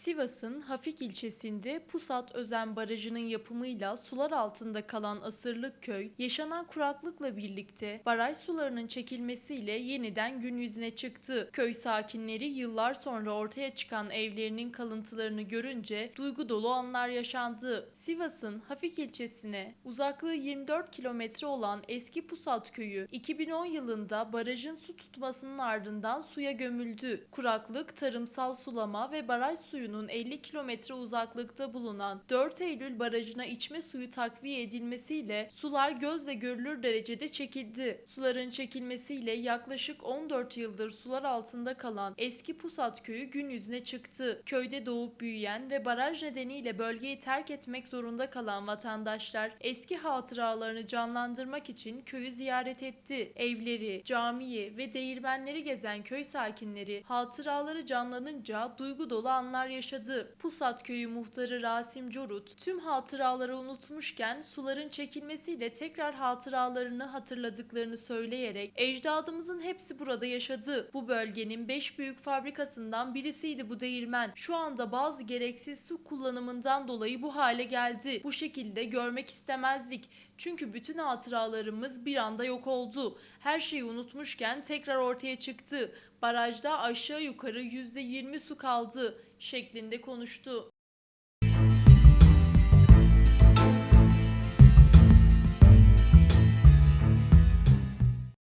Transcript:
Sivas'ın Hafik ilçesinde Pusat Özen Barajı'nın yapımıyla sular altında kalan Asırlık Köy, yaşanan kuraklıkla birlikte baraj sularının çekilmesiyle yeniden gün yüzüne çıktı. Köy sakinleri yıllar sonra ortaya çıkan evlerinin kalıntılarını görünce duygu dolu anlar yaşandı. Sivas'ın Hafik ilçesine uzaklığı 24 kilometre olan eski Pusat Köyü 2010 yılında barajın su tutmasının ardından suya gömüldü. Kuraklık, tarımsal sulama ve baraj suyunun 50 kilometre uzaklıkta bulunan 4 Eylül Barajı'na içme suyu takviye edilmesiyle sular gözle görülür derecede çekildi. Suların çekilmesiyle yaklaşık 14 yıldır sular altında kalan eski Pusat Köyü gün yüzüne çıktı. Köyde doğup büyüyen ve baraj nedeniyle bölgeyi terk etmek zorunda kalan vatandaşlar eski hatıralarını canlandırmak için köyü ziyaret etti. Evleri, camiyi ve değirmenleri gezen köy sakinleri hatıraları canlanınca duygu dolu anlar yaşadı. Pusat Köyü muhtarı Rasim Corut tüm hatıraları unutmuşken suların çekilmesiyle tekrar hatıralarını hatırladıklarını söyleyerek ecdadımızın hepsi burada yaşadı. Bu bölgenin 5 büyük fabrikasından birisiydi bu değirmen. Şu anda bazı gereksiz su kullanımından dolayı bu hale geldi. Bu şekilde görmek istemezdik. Çünkü bütün hatıralarımız bir anda yok oldu. Her şeyi unutmuşken tekrar ortaya çıktı. Barajda aşağı yukarı %20 su kaldı şeklinde konuştu.